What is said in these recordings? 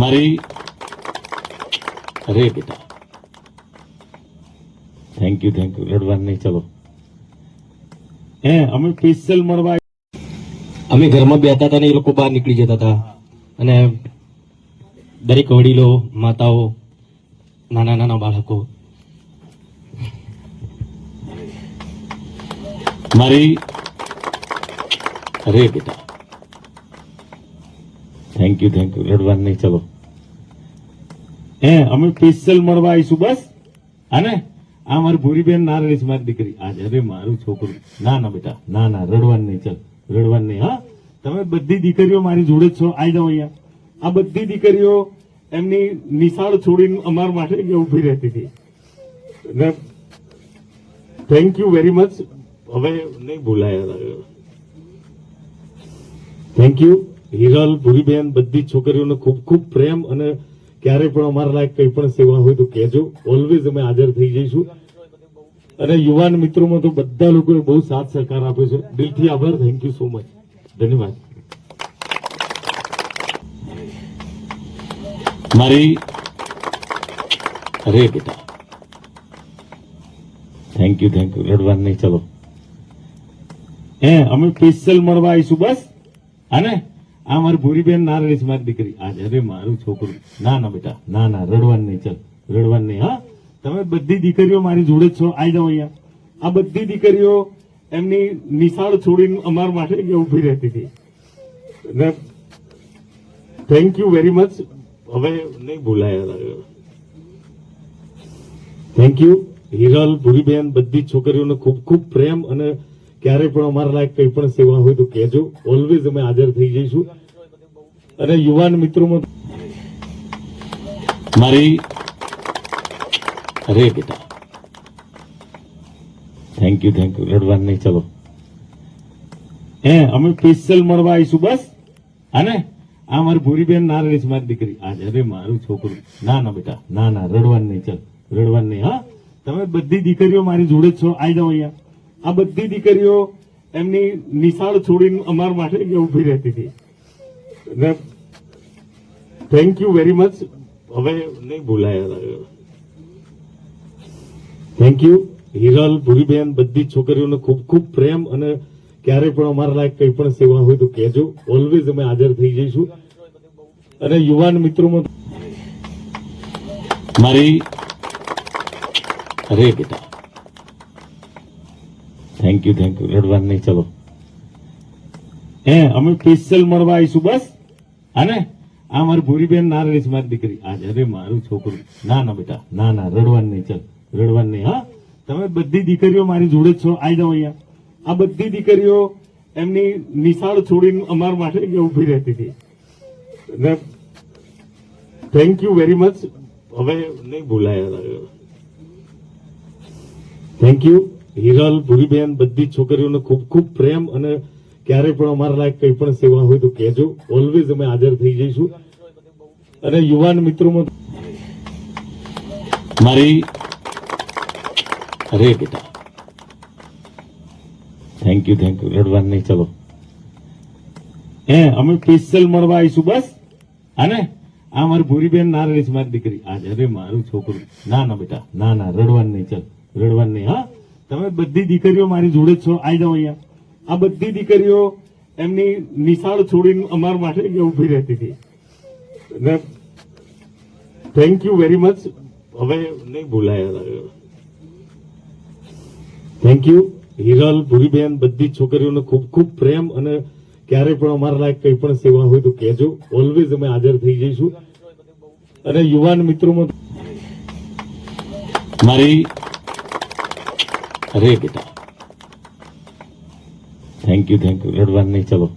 મારી અરે બેટા. થેન્ક યુ થેન્ક યુ રડવાનું નહીં, ચલો. હે અમે સ્પેશિયલ મળવા અમે ઘરમાં બેઠા હતા ને એ લોકો બહાર નીકળી જતા હતા. અને દરેક વડીલો, માતાઓ, નાના નાના બાળકો. મારી અરે બેટા. થેન્ક યુ થેન્ક યુ રડવાનું નહીં, ચલો. હે, અમે સ્પેશિયલ મળવા આવીશું, બસ? આને? આ મારી ભૂરીબેન ના રડીશ મારી દીકરી. આજે અરે મારું છોકરું. ના ના, બેટા. ના ના, રડવાનું નહીં, ચલ. રડવાનું નહીં, હા? તમે બધી દીકરીઓ મારી જોડે છો. આવી જાઓ અહીંયા. આ બધી દીકરીઓ એમની નિશાળ છોડીને અમારા માટે ઊભી રહેતી હતી. ને થેન્ક યુ વેરી મચ હવે નહીં ભૂલાય. થેન્ક યુ હિરલ, ભૂરીબેન બધી છોકરીઓને ખૂબ ખૂબ પ્રેમ અને ક્યારે પણ અમારા લાયક કંઈ પણ સેવા હોય તો કહેજો. ઓલવેઝ અમે હાજર થઈ જઈશું. અને યુવાન મિત્રોમાં તો બધા લોકોએ બહુ સાથ સહકાર આપ્યો છે. દિલથી આભાર. થેન્ક યુ સો મચ ધન્યવાદ. મારી અરે બેટા. થેન્ક યુ થેન્ક યુ રડવાનું નહીં, ચલો. હે, અમે સ્પેશિયલ મળવા આવીશું બસ. આને આ મારી ભૂરીબેન ના રડીશ મારી દીકરી. આજે અરે મારું છોકરું. ના ના, બેટા. ના ના, રડવાનું નહીં, ચાલ. રડવાનું નહીં, હા? તમે બધી દીકરીઓ મારી જોડે છો. આવી જાઓ અહીંયા. આ બધી દીકરીઓ એમની નિશાળ છોડીને અમારા માટે ઊભી રહેતી હતી. ને થેન્ક યુ વેરી મચ હવે નહીં ભૂલાયા થેન્ક યુ હિરલ, ભૂરીબેન, બધી છોકરીઓને ખૂબ ખૂબ પ્રેમ અને ક્યારે પણ અમારા લાયક કંઈ પણ સેવા હોય તો કહેજો. ઓલવેઝ અમે હાજર થઈ જઈશું. અને યુવાન મિત્રોમાં મારી અરે બેટા. થેન્ક યુ થેન્ક યુ રડવાનું નહીં, ચલો. હે, અમે સ્પેશિયલ મળવા આવીશું, બસ? અને આ મારી ભૂરીબેન ના રડીશ મારી દીકરી. આજે અરે મારું છોકરું. ના ના, બેટા. ના ના, રડવાનું નહીં, ચલ. રડવાનું નહીં, હા? તમે બધી દીકરીઓ મારી જોડે છો. આવી જાઓ અહીંયા. આ બધી દીકરીઓ એમની નિશાળ છોડીને અમારા માટે ઊભી રહેતી હતી. ને થેન્ક યુ વેરી મચ હવે નહીં ભૂલાયા થેન્ક યુ હિરલ, ભૂરીબેન બધી છોકરીઓને ખૂબ ખૂબ પ્રેમ અને ક્યારે પણ અમારા લાયક કંઈ પણ સેવા હોય તો કહેજો. ઓલવેઝ અમે હાજર થઈ જઈશું. અને યુવાન મિત્રોમાં મારી અરે બેટા. થેન્ક યુ થેન્ક યુ રડવાનું નહીં, ચલો. હે, અમે સ્પેશિયલ મળવા આવીશું, બસ? આને? આ મારી ભૂરીબેન ના રડીશ મારી દીકરી. આજે અરે મારું છોકરું. ના ના, બેટા. ના ના, રડવાનું નહીં, ચલ. રડવાનું નહીં, હા? તમે બધી દીકરીઓ મારી જોડે છો. આવી જાઓ અહીંયા. આ બધી દીકરીઓ એમની નિશાળ છોડીને અમારા માટે ઊભી રહેતી હતી. થેન્ક યુ વેરી મચ હવે નહીં ભૂલાયા. થેન્ક યુ હિરલ, ભૂરીબેન બધી છોકરીઓને ખૂબ ખૂબ પ્રેમ અને ક્યારે પણ અમારા લાયક કંઈ પણ સેવા હોય તો કહેજો. ઓલવેઝ અમે હાજર થઈ જઈશું. અને યુવાન મિત્રોમાં મારી અરે બેટા. થેન્ક યુ થેન્ક યુ રડવાન નહીં, ચલો. હે, અમે સ્પેશિયલ મળવા આવીશું બસ. આને આ મારી ભૂરીબેન ના રડીશ, મારી દીકરી. આજે અરે મારું છોકરું. ના ના બેટા. ના ના, રડવાન નહીં, ચલ. રડવાન નહીં, હા? તમે બધી દીકરીઓ મારી જોડે છો. આવી જાઓ અહીંયા. આ બધી દીકરીઓ એમની નિશાળ છોડીને અમારા માટે ઊભી રહેતી હતી. થેન્ક યુ વેરી મચ હવે નહીં ભૂલાયા થેન્ક યુ હિરલ, ભૂરીબેન, બધી છોકરીઓને ખૂબ ખૂબ પ્રેમ અને ક્યારે પણ અમારા લાયક કંઈ પણ સેવા હોય તો કહેજો. ઓલવેઝ અમે હાજર થઈ જઈશું. અને યુવાન મિત્રોમાં મારી અરે બેટા. થેન્ક યુ થેન્ક યુ રડવાનું નહીં, ચલો.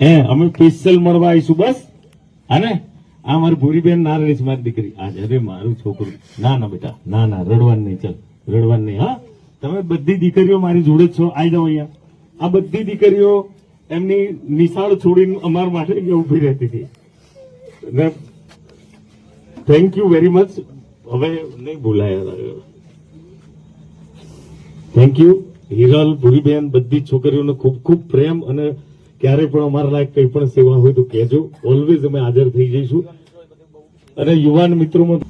હે અમે સ્પેશિયલ મળવા આવીશું, બસ? આને? આ મારી ભૂરીબેન ના રડીશ મારી દીકરી. આજે અરે મારું છોકરું. ના ના, બેટા. ના ના, રડવાનું નહીં, ચલ. રડવાનું નહીં, હા? તમે બધી દીકરીઓ મારી જોડે જ છો. આવી જાઓ અહીંયા. આ બધી દીકરીઓ એમની નિશાળ છોડીને અમારા માટે ઊભી રહેતી હતી. થેન્ક યુ વેરી મચ હવે નહીં ભૂલાયા થેન્ક યુ હિરલ, ભૂરીબેન, બધી છોકરીઓને ખૂબ ખૂબ પ્રેમ અને ક્યારે પણ અમારા લાયક કંઈ પણ સેવા હોય તો કહેજો. ઓલવેઝ અમે હાજર થઈ જઈશું. અને યુવાન મિત્રોમાં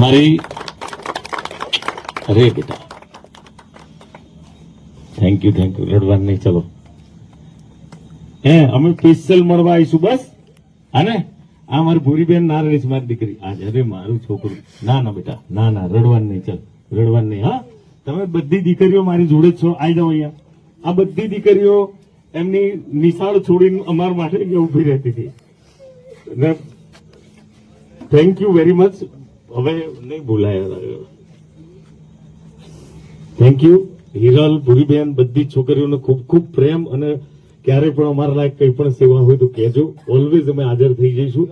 મારી અરે બેટા. થેન્ક યુ થેન્ક યુ રડવાનું નહીં, ચલો. હે, અમે સ્પેશિયલ મળવા આવીશું બસ? આને આ મારી ભૂરીબેન ના રડીશ મારી દીકરી. આજે અરે મારું છોકરું. ના ના બેટા. ના ના, રડવાનું નહીં, ચાલ. રડવાનું નહીં હા? તમે બધી દીકરીઓ મારી જોડે જ છો. આવી જાઓ અહીંયા. આ બધી દીકરીઓ એમની નિશાળ છોડીને અમારા માટે ઊભી રહેતી હતી. થેન્ક યુ વેરી મચ હવે નહીં ભૂલાયા. થેન્ક યુ હિરલ, ભૂરીબેન, બધી છોકરીઓને ખૂબ ખૂબ પ્રેમ અને ક્યારે પણ અમારા લાયક કંઈ પણ સેવા હોય તો કહેજો. ઓલવેઝ અમે હાજર થઈ જઈશું.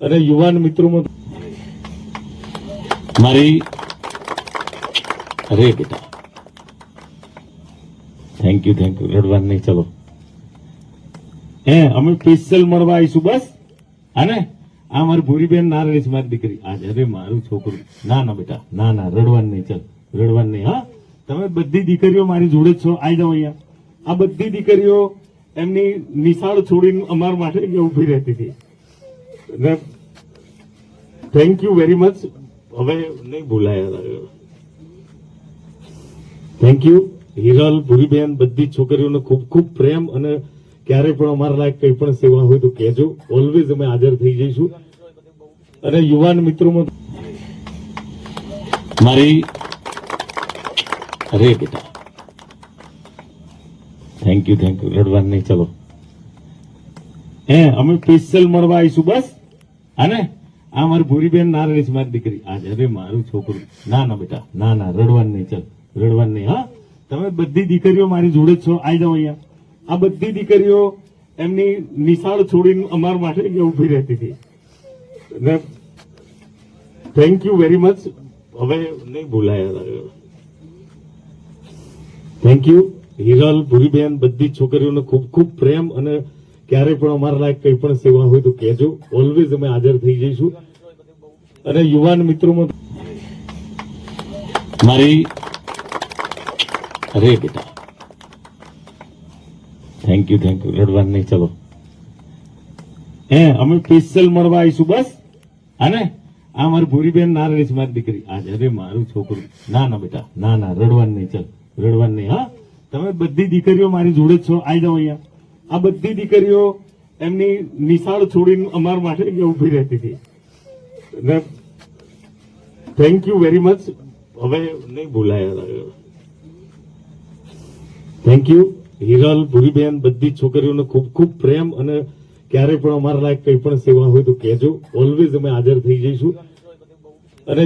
અને યુવાન મિત્રોમાં મારી અરે બેટા થેન્ક યુ થેન્ક યુ રડવાનું નહીં ચલો હે અમે સ્પેશિયલ મળવા આવીશું બસ આને આ મારી ભૂરીબેન ના રડીશ મારી દીકરી આજે અરે મારું છોકરું ના ના બેટા ના ના રડવાનું નહીં ચાલ રડવાનું નહીં હા તમે બધી દીકરીઓ મારી જોડે જ છો આવી જાઓ અહીંયા આ બધી દીકરીઓ એમની નિશાળ છોડીને અમારા માટે ઊભી રહેતી હતી થેન્ક યુ વેરી મચ હવે નહીં ભૂલાયા થેન્ક યુ હિરલ, ભૂરીબેન, બધી છોકરીઓનો ખૂબ ખૂબ પ્રેમ અને ક્યારે પણ અમારા લાયક કંઈ પણ સેવા હોય તો કહેજો. ઓલવેઝ અમે હાજર થઈ જઈશું. અને યુવાન મિત્રોમાં મારી અરે બેટા. થેન્ક યુ થેન્ક યુ રડવાનું નહીં, ચલો. હે, અમે સ્પેશિયલ મળવા આવીશું બસ. અને આ મારી ભૂરીબેન ના રડીશ, મારી દીકરી. આજે અરે મારું છોકરું. ના ના બેટા. ના ના, રડવાનું નહીં, ચાલ. રડવાનું નહીં હા? તમે બધી દીકરીઓ મારી જોડે છો. આવી જાઓ અહીંયા. આ બધી દીકરીઓ એમની નિશાળ છોડીને અમારા માટે ઊભી રહેતી હતી. થેન્ક યુ વેરી મચ હવે નહીં ભૂલાયા થેન્ક યુ હિરલ, ભૂરીબેન, બધી છોકરીઓને ખૂબ ખૂબ પ્રેમ અને ક્યારે પણ અમારા લાયક કંઈ પણ સેવા હોય તો કહેજો. ઓલવેઝ અમે હાજર થઈ જઈશું. અને યુવાન મિત્રોમાં મારી અરે બેટા. થેન્ક યુ થેન્ક યુ રડવાનું નહીં, ચલો. હે અમે સ્પેશિયલ મળવા આવીશું, બસ? આને આ મારી ભૂરીબેન ના રડીશ, મારી દીકરી. આજે અરે મારું છોકરું. ના ના, બેટા. ના ના, રડવાનું નહીં, ચાલ. રડવાનું નહીં, હા? તમે બધી દીકરીઓ મારી જોડે છો. આવી જાઓ અહીંયા. આ બધી દીકરીઓ એમની નિશાળ છોડીને અમારા માટે ઊભી રહેતી હતી. થેન્ક યુ વેરી મચ હવે નહીં ભૂલાયા થેન્ક યુ હિરલ, ભૂરીબેન, બધી છોકરીઓને ખૂબ ખૂબ પ્રેમ અને ક્યારે પણ અમારા લાયક કંઈ પણ સેવા હોય તો કહેજો. ઓલવેઝ અમે હાજર થઈ જઈશું. અને